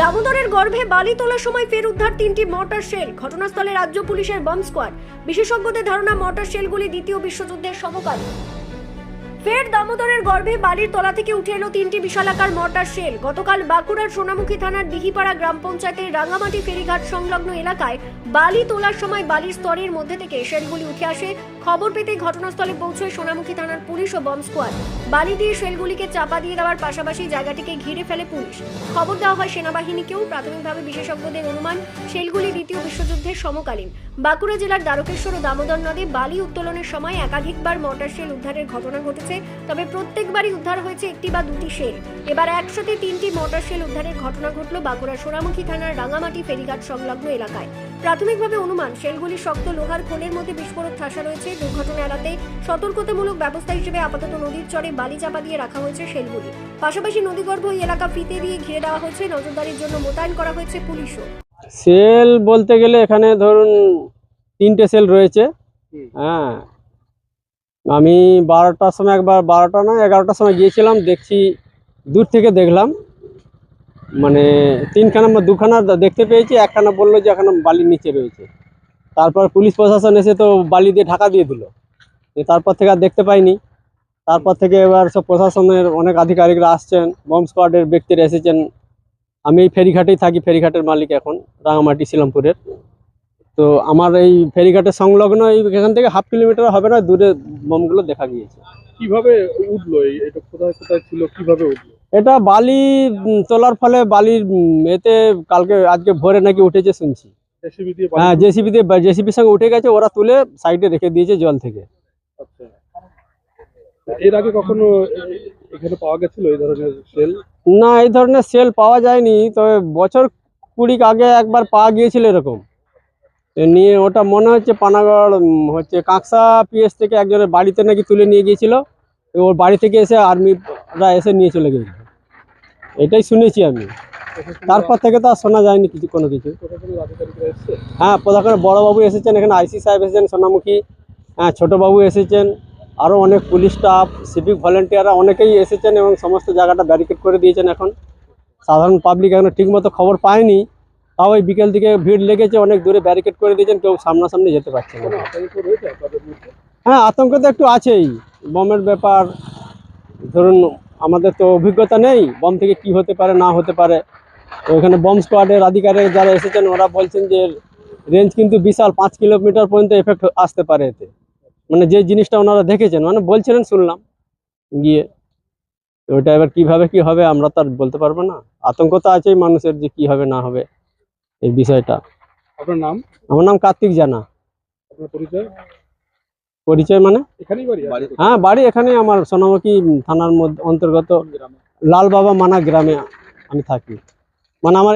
দামোদরের গর্ভে বালি তোলার সময় ফের উদ্ধার তিনটি মর্টার শেল। ঘটনাস্থলে রাজ্য পুলিশের বম্ব স্কোয়াড। বিশেষজ্ঞদের ধারণা, মর্টার শেলগুলি দ্বিতীয় বিশ্বযুদ্ধের সমকালীন ফের দামোদরের গর্ভে বালির তলা থেকে উঠে এলো তিনটি বিশালাকার মর্টার শেল। গতকাল বাঁকুড়ার সোনামুখী থানার দিহিপাড়া গ্রাম পঞ্চায়েতের রাঙ্গামাটি ফেরিঘাট সংলগ্ন এলাকায় বালি তোলার সময় বালির স্তরের মধ্যে থেকে শেলগুলি উঠে আসে। খবর পেতে ঘটনাস্থলে পৌঁছয় সোনামুখী থানার পুলিশ ও বম্ব স্কোয়াড। বালি দিয়ে শেলগুলিকে চাপা দিয়ে দেওয়ার পাশাপাশি জায়গাটিকে ঘিরে ফেলে পুলিশ। খবর দেওয়া হয় সেনাবাহিনীকেও প্রাথমিকভাবে বিশেষজ্ঞদের অনুমান শেলগুলি দ্বিতীয় বিশ্বযুদ্ধের সমকালীন। বাঁকুড়া জেলার দ্বারকেশ্বর ও দামোদর নদে বালি উত্তোলনের সময় একাধিকবার মর্টার শেল উদ্ধারের ঘটনা ঘটেছে, তবে প্রত্যেকবারই উদ্ধার হয়েছে একটি বা দুটি শেল এবার একসাথে তিনটি মর্টার শেল উদ্ধারের ঘটনা ঘটল বাঁকুড়া সোনামুখী থানার রাঙামাটি ফেরিঘাট সংলগ্ন এলাকায়। প্রাথমিকভাবে অনুমান শেলগুলি শক্ত লোহার খোলের মধ্যে বিস্ফোরক ঠাসা রয়েছে। দুর্ঘটনা এড়াতে সতর্কতামূলক ব্যবস্থা হিসেবে আপাতত নদীর চরে বালি চাপা দিয়ে রাখা হয়েছে শেলগুলি। পাশাপাশি নদীগর্ভ ওই এলাকা ফিতে দিয়ে ঘিরে দেওয়া হয়েছে। নজরদারির জন্য মোতায়েন করা হয়েছে পুলিশও। সেল বলতে গেলে এখানে ধরুন তিনটে সেল রয়েছে। হ্যাঁ। আমি বারোটার সময় একবার বারোটা না এগারোটার সময় গিয়েছিলাম দেখছি দূর থেকে দেখলাম। মানে তিনখানা দুখানা দেখতে পেয়েছি, একখানা বলল যে এখানে বালির নিচে রয়েছে। তারপর পুলিশ প্রশাসন এসে তো বালি দিয়ে ঢাকা দিয়ে দিল। তারপর থেকে আর দেখতে পাইনি। তারপর থেকে এবার সব প্রশাসনের অনেক আধিকারিকরা আসছেন বম স্কোয়াডের ব্যক্তিরা এসেছেন। আমি এই ফেরিঘাটেই থাকি, ফেরিঘাটের মালিক এখন, রাঙামাটি, শিলামপুরের। তো আমার এই ফেরিঘাটের সংলগ্ন এই এখান থেকে হাফ কিলোমিটার হবে না, দূরে বোমগুলো দেখা গিয়েছে। কীভাবে উঠল এটা কোথায় কোথায় ছিল? কীভাবে উঠল? এটা বালি তোলার ফলে বালির এতে কালকে আজকে ভোরে নাকি উঠেছে শুনছি। হ্যাঁ জেসিবি দিয়ে জেসিবির সঙ্গে উঠে গেছে ওরা তুলে সাইডে রেখে দিয়েছে জল থেকে। আচ্ছা। এর আগে কখনো এখানে পাওয়া গেছিল এই ধরনের সেল না এই ধরনের সেল পাওয়া যায়নি তবে বছর কুড়িক আগে একবার পাওয়া গিয়েছিল এরকম। নিয়ে ওটা মনে হচ্ছে পানাগড় হচ্ছে কাঁকসা পিএস থেকে একজনের বাড়িতে নাকি তুলে নিয়ে গিয়েছিল। ওর বাড়ি থেকে এসে আর্মিরা এসে নিয়ে চলে গেছিল এটাই শুনেছি আমি। তারপর থেকে তো আর শোনা যায়নি কিছু, কোনো কিছু। হ্যাঁ প্রধান বড়বাবু এসেছেন, এখানে আইসি সাহেব এসেছেন, সোনামুখী হ্যাঁ ছোটোবাবু এসেছেন আরও অনেক পুলিশ স্টাফ, সিভিক ভলেন্টিয়াররা অনেকেই এসেছেন এবং সমস্ত জায়গাটা ব্যারিকেড করে দিয়েছেন এখন। সাধারণ পাবলিক এখনও ঠিকমতো খবর পায়নি। তাও ওই বিকেল দিকে ভিড় লেগেছে, অনেক দূরে ব্যারিকেড করে দিয়েছেন, কেউ সামনাসামনি যেতে পারছে না। হ্যাঁ আতঙ্ক তো একটু আছেই। বমের ব্যাপার, ধরুন আমাদের তো অভিজ্ঞতা নেই বম থেকে কি হতে পারে না হতে পারে। তো এখানে বম স্কোয়াডের আধিকারিক যারা এসেছেন ওরা বলছেন যে রেঞ্জ কিন্তু বিশাল পাঁচ কিলোমিটার পর্যন্ত এফেক্ট আসতে পারে এতে। মানে যে জিনিসটা ওনারা দেখেছেন মানে বলছিলেন শুনলাম। গিয়ে তো ওটা এবার কীভাবে কি হবে আমরা তো আর বলতে পারব না। আতঙ্ক তো আছেই মানুষের যে কি হবে না হবে এই বিষয়টা। আপনার নাম? আমার নাম কার্তিক জানা। আপনার পরিচয়? পরিচয় মানে? হ্যাঁ বাড়ি এখানে আমার সোনামুখী থানার মধ্যে অন্তর্গত লাল বাবা মানা গ্রামে আমি থাকি। মানে আমার